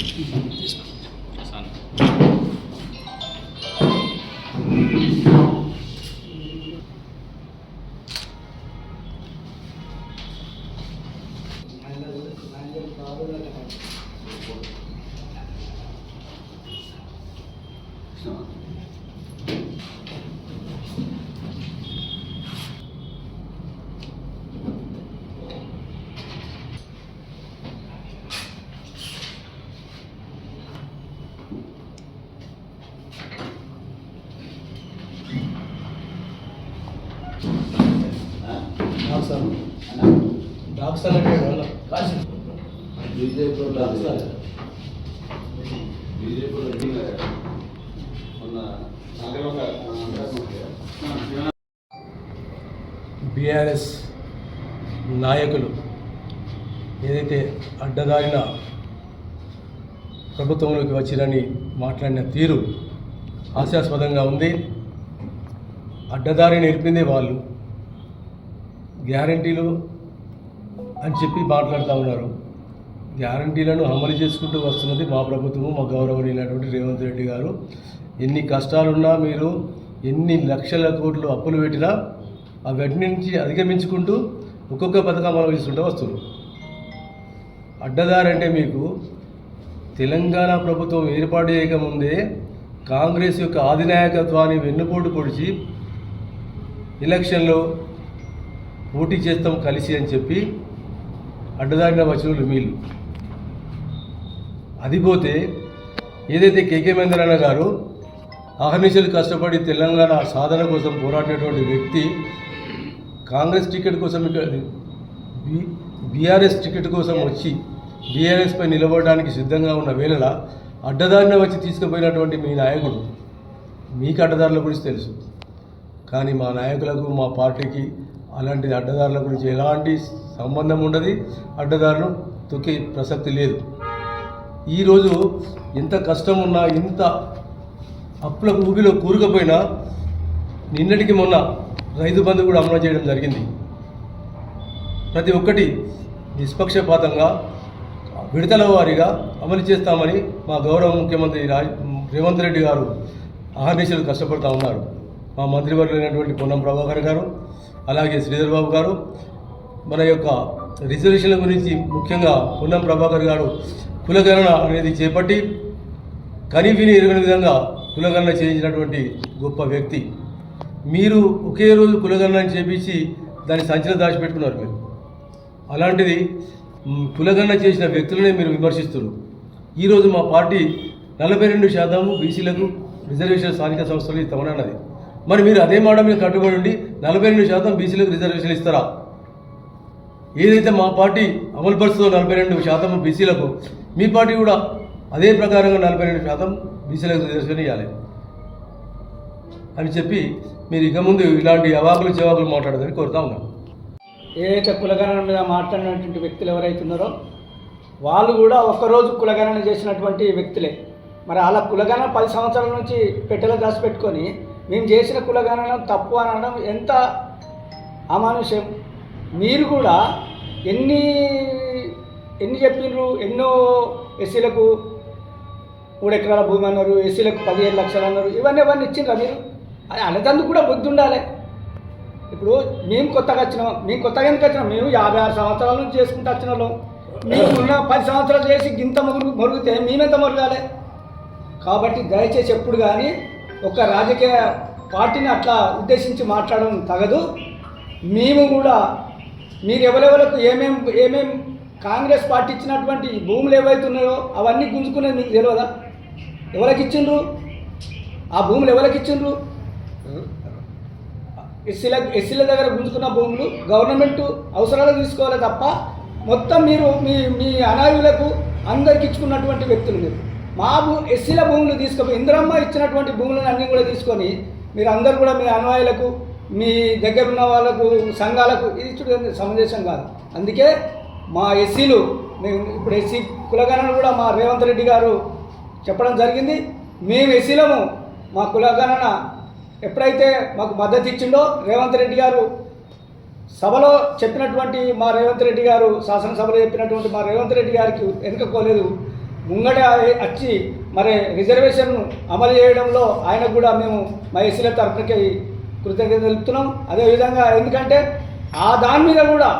Doctor అంటే వాళ్ళ కాశీ బీజేపీలో బీఆర్ఎస్ నాయకులు ఏదైతే అడ్డదారిన ప్రభుత్వంలోకి వచ్చిరని మాట్లాడిన తీరు హాస్యాస్పదంగా ఉంది. అడ్డదారి నేర్పిందే వాళ్ళు. గ్యారంటీలు అని చెప్పి మాట్లాడుతూ ఉన్నారు. గ్యారంటీలను అమలు చేసుకుంటూ వస్తున్నది మా ప్రభుత్వము మా గౌరవనీయులైనటువంటి రేవంత్ రెడ్డి గారు. ఎన్ని కష్టాలున్నా మీరు ఎన్ని లక్షల కోట్లు అప్పులు పెట్టినా ఆ వెంట నుంచి అధిగమించుకుంటూ ఒక్కొక్క పథకం అమలు చేసుకుంటూ వస్తున్నారు. అడ్డదారంటే మీకు తెలంగాణ ప్రభుత్వం ఏర్పాటు చేయకముందే కాంగ్రెస్ యొక్క ఆధినాయకత్వాన్ని వెన్నుపోటు పొడిచి ఎలక్షన్లో పోటీ చేస్తాం కలిసి అని చెప్పి అడ్డదారిన వచ్చిన వీళ్ళు. అది పోతే ఏదైతే కేకే మహేంద్రన్న గారు అహర్నిశలు కష్టపడి తెలంగాణ సాధన కోసం పోరాడినటువంటి వ్యక్తి కాంగ్రెస్ టికెట్ కోసం ఇక్కడ బీఆర్ఎస్ టికెట్ కోసం వచ్చి బీఆర్ఎస్పై నిలబడడానికి సిద్ధంగా ఉన్న వేళల అడ్డదారిన వచ్చి తీసుకుపోయినటువంటి మీ నాయకుడు మీకు అడ్డదారుల గురించి తెలుసు. కానీ మా నాయకులకు మా పార్టీకి అలాంటి అడ్డదారుల గురించి ఎలాంటి సంబంధం ఉండదు. అడ్డదారులు తొక్కే ప్రసక్తి లేదు. ఈరోజు ఎంత కష్టం ఉన్నా ఎంత అప్పుల ఊబిలో కూరుకుపోయినా నిన్నటికి మొన్న రైతు బంధు కూడా అమలు చేయడం జరిగింది. ప్రతి ఒక్కటి నిష్పక్షపాతంగా విడతల వారీగా అమలు చేస్తామని మా గౌరవ ముఖ్యమంత్రి రాజ్ రేవంత్ రెడ్డి గారు అహర్నిశలు కష్టపడుతూ ఉన్నారు. మా మంత్రివర్యులైనటువంటి పొన్నం ప్రభాకర్ గారు అలాగే శ్రీధర్ బాబు గారు మన యొక్క రిజర్వేషన్ల గురించి ముఖ్యంగా పొన్నం ప్రభాకర్ గారు కులగణన అనేది చేపట్టి కని ఎరగని విధంగా కులగణన చేయించినటువంటి గొప్ప వ్యక్తి. మీరు ఒకే రోజు కులగణన చేపించి దాన్ని సంచలన దాచిపెట్టుకున్నారు మీరు. అలాంటిది కులగణన చేసిన వ్యక్తులనే మీరు విమర్శిస్తున్నారు. ఈరోజు మా పార్టీ నలభై రెండు శాతం బీసీలకు రిజర్వేషన్ స్థానిక సంస్థలు ఇస్తామని అన్నది. మరి మీరు అదే మాట మీద కట్టుబడి ఉండి నలభై రెండు శాతం బీసీలకు రిజర్వేషన్ ఇస్తారా? ఏదైతే మా పార్టీ అమలుపరుస్తుందో నలభై రెండు శాతం బీసీలకు మీ పార్టీ కూడా అదే ప్రకారంగా నలభై రెండు శాతం బీసీలకు రిజర్వేషన్ ఇవ్వాలి అని చెప్పి మీరు ఇక ముందు ఇలాంటి అవాకులు చెవాకులు మాట్లాడదని కోరుతా ఉన్నాను ఏదైతే కులగణన మీద మాట్లాడినటువంటి వ్యక్తులు ఎవరైతే ఉన్నారో వాళ్ళు కూడా ఒకరోజు కులగణన చేసినటువంటి వ్యక్తులే. మరి అలా కులగణన పది సంవత్సరాల నుంచి పెట్టెలో దాచిపెట్టుకొని మేము చేసిన కులగణన తప్పు అని అనడం ఎంత అమానుష్యం? మీరు కూడా ఎన్ని ఎన్ని చెప్పిండ్రు ఎన్నో ఎస్సీలకు మూడు ఎకరాల భూమి అన్నారు ఎస్సీలకు పదిహేను లక్షలు అన్నారు ఇవన్నీ ఇవన్నీ ఇచ్చిండ్రా మీరు? అది అన్నదందుకు కూడా బుద్ధి ఉండాలి. ఇప్పుడు మేము కొత్తగా వచ్చినాం మేము కొత్తగా ఎందుకు వచ్చినాం? మేము యాభై ఆరు సంవత్సరాల నుంచి చేసుకుంటూ వచ్చిన వాళ్ళం. మేము ఉన్న పది సంవత్సరాలు చేసి గింత మురుగు మురుగుతే మేమెంత మురగాలి? కాబట్టి దయచేసి ఎప్పుడు కానీ ఒక రాజకీయ పార్టీని అట్లా ఉద్దేశించి మాట్లాడడం తగదు. మేము కూడా మీరు ఎవరెవరకు ఏమేం ఏమేం కాంగ్రెస్ పార్టీ ఇచ్చినటువంటి భూములు ఏవైతే ఉన్నాయో అవన్నీ గుంజుకునేది మీకు తెలియదా ఎవరికి ఇచ్చిండ్రు? ఆ భూములు ఎవరికి ఇచ్చిండ్రు? ఎస్సీల ఎస్సీల దగ్గర గుంజుకున్న భూములు గవర్నమెంట్ అవసరాలు తీసుకోవాలి తప్ప మొత్తం మీరు మీ మీ అనాయులకు అందరికి ఇచ్చుకున్నటువంటి వ్యక్తులు మీరు. మా భూ ఎస్సీల భూములు తీసుకొని ఇందిరమ్మ ఇచ్చినటువంటి భూములను అన్నీ కూడా తీసుకొని మీరు అందరు కూడా మీ అన్వాయులకు మీ దగ్గర ఉన్న వాళ్ళకు సంఘాలకు ఇది చూడండి సమంజసం కాదు. అందుకే మా ఎస్సీలు మేము ఇప్పుడు ఎస్సీ కులగణన కూడా మా రేవంత్ రెడ్డి గారు చెప్పడం జరిగింది. మేము ఎస్సీలము మా కులగణన ఎప్పుడైతే మాకు మద్దతు ఇచ్చిండో రేవంత్ రెడ్డి గారు సభలో చెప్పినటువంటి మా రేవంత్ రెడ్డి గారు శాసనసభలో చెప్పినటువంటి మా రేవంత్ రెడ్డి గారికి వెనుకపోలేదు ముంగడ వచ్చి మరి రిజర్వేషన్ అమలు చేయడంలో ఆయనకు కూడా మేము మా ఎస్సీల తరఫునకి కృతజ్ఞత తెలుపుతున్నాం. అదేవిధంగా ఎందుకంటే ఆ దాని మీద కూడా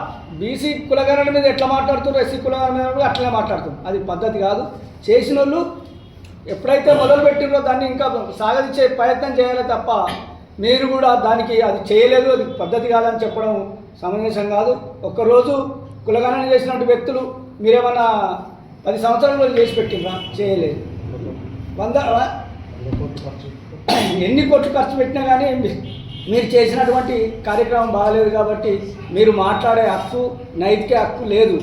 బీసీ కులగణన మీద ఎట్లా మాట్లాడుతున్నారు ఎస్సీ కులగణన మీద కూడా అట్లనే మాట్లాడుతున్నాం అది పద్ధతి కాదు. చేసిన వాళ్ళు ఎప్పుడైతే మొదలుపెట్టిందో దాన్ని ఇంకా సాగదించే ప్రయత్నం చేయాలి తప్ప మీరు కూడా దానికి అది చేయలేదు అది పద్ధతి కాదని చెప్పడం సమంజసం కాదు. ఒక్కరోజు కులగణన చేసినటువంటి వ్యక్తులు మీరేమన్నా పది సంవత్సరంలో చేసి పెట్టిండ్రా చేయలేదు. వంద ఎన్ని కోట్లు ఖర్చు పెట్టినా కానీ మీ- మీరు చేసినటువంటి కార్యక్రమం బాగలేదు కాబట్టి మీరు మాట్లాడే హక్కు నైతిక హక్కు లేదు.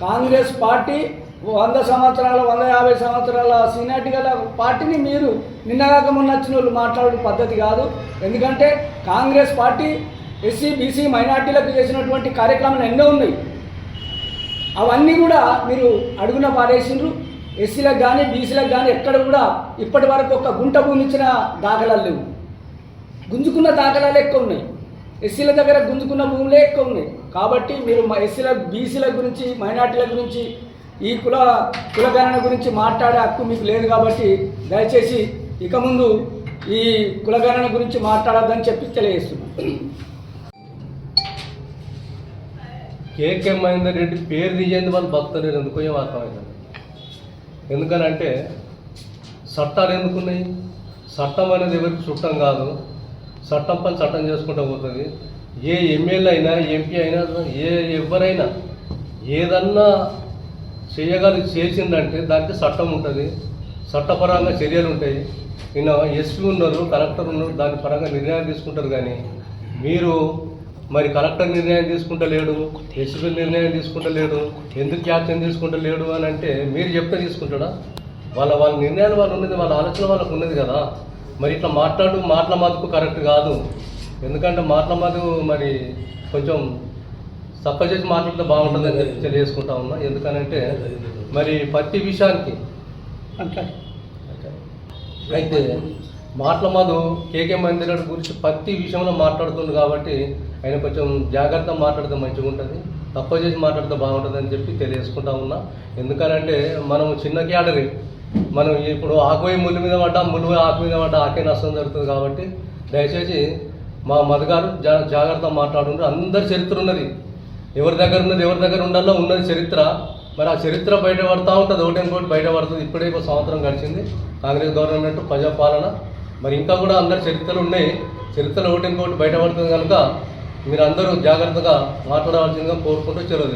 కాంగ్రెస్ పార్టీ వంద సంవత్సరాల వంద యాభై సంవత్సరాల సీనియారిటీ గల పార్టీని మీరు నిన్నగాక మొన్న వచ్చిన వాళ్ళు మాట్లాడే పద్ధతి కాదు. ఎందుకంటే కాంగ్రెస్ పార్టీ ఎస్సీ బీసీ మైనార్టీలకు చేసినటువంటి కార్యక్రమాలు ఎన్నో ఉన్నాయి. అవన్నీ కూడా మీరు అడుగున పారేసిండ్రు. ఎస్సీలకు కానీ బీసీలకు కానీ ఎక్కడ కూడా ఇప్పటి వరకు ఒక గుంట భూమి ఇచ్చిన దాఖలాలు లేవు. గుంజుకున్న దాఖలాలు ఎక్కువ ఉన్నాయి. ఎస్సీల దగ్గర గుంజుకున్న భూములే ఎక్కువ ఉన్నాయి. కాబట్టి మీరు మా ఎస్సీల బీసీల గురించి మైనార్టీల గురించి ఈ కుల కులగణన గురించి మాట్లాడే హక్కు మీకు లేదు కాబట్టి దయచేసి ఇక ముందు ఈ కులగణన గురించి మాట్లాడద్దని చెప్పి తెలియజేస్తున్నాను. కేకే మహేందర్ రెడ్డి పేరు తీయండి వాళ్ళు భక్తులు ఎందుకు ఏం అర్థమైంది ఎందుకనంటే చట్టాలు ఎందుకున్నాయి? చట్టం అనేది ఎవరికి చుట్టం కాదు. చట్టం పని చట్టం చేసుకుంటూ పోతుంది. ఏ ఎమ్మెల్యే అయినా ఎంపీ అయినా ఏ ఎవరైనా ఏదన్నా చేయగలి చేసిందంటే దానికి చట్టం ఉంటుంది. చట్టపరంగా చర్యలు ఉంటాయి. నిన్న ఎస్పీ ఉన్నారు కలెక్టర్ ఉన్నారు దాని పరంగా నిర్ణయాలు తీసుకుంటారు. కానీ మీరు మరి కలెక్టర్ నిర్ణయం తీసుకుంటలేడు ఎస్పీ నిర్ణయం తీసుకుంటలేడు ఎందుకు యాక్షన్ తీసుకుంటలేడు అని అంటే మీరు చెప్తే తీసుకుంటాడా? వాళ్ళ వాళ్ళ నిర్ణయాలు వాళ్ళు ఉన్నది వాళ్ళ ఆలోచన వాళ్ళకు ఉన్నది కదా. మరి ఇట్లా మాట్లాడు మాటల మదుపు కరెక్ట్ కాదు. ఎందుకంటే మాటల మదుపు మరి కొంచెం తప్ప చేసి మాట్లాడితే బాగుంటుందని తెలియజేసుకుంటా ఉన్నా. ఎందుకనంటే మరి ప్రతి విషయానికి అయితే మాటల మధు కేకే మందిరం గురించి ప్రతి విషయంలో మాట్లాడుతుంది కాబట్టి ఆయన కొంచెం జాగ్రత్త మాట్లాడితే మంచిగా ఉంటుంది తప్ప చేసి మాట్లాడితే బాగుంటుంది అని చెప్పి తెలియజేసుకుంటా ఉన్నా. ఎందుకనంటే మనం చిన్న క్యాడరీ. మనం ఇప్పుడు ఆకుపోయి ముళ్ళు మీద పడ్డా ముళ్ళు ఆకు మీద పడ్డా ఆకే నష్టం జరుగుతుంది కాబట్టి దయచేసి మా మధుగారు జా జాగ్రత్త మాట్లాడుండ్రు. అందరి చరిత్ర ఉన్నది. ఎవరి దగ్గర ఉన్నది ఎవరి దగ్గర ఉండాలో ఉన్నది చరిత్ర. మరి ఆ చరిత్ర బయట పడతా ఉంటుంది ఒకటి ఇంకోటి బయటపడుతుంది. ఇప్పుడే ఒక సంవత్సరం గడిచింది. కాంగ్రెస్ గవర్నమెంట్ ప్రజాపాలన మరి ఇంకా కూడా అందరి చరిత్రలు ఉన్నాయి. చరిత్రలు ఒకటి ఇంకోటి బయటపడుతుంది కనుక మీరు అందరూ జాగ్రత్తగా మాట్లాడవలసిందిగా కోరుకుంటూ చెరువు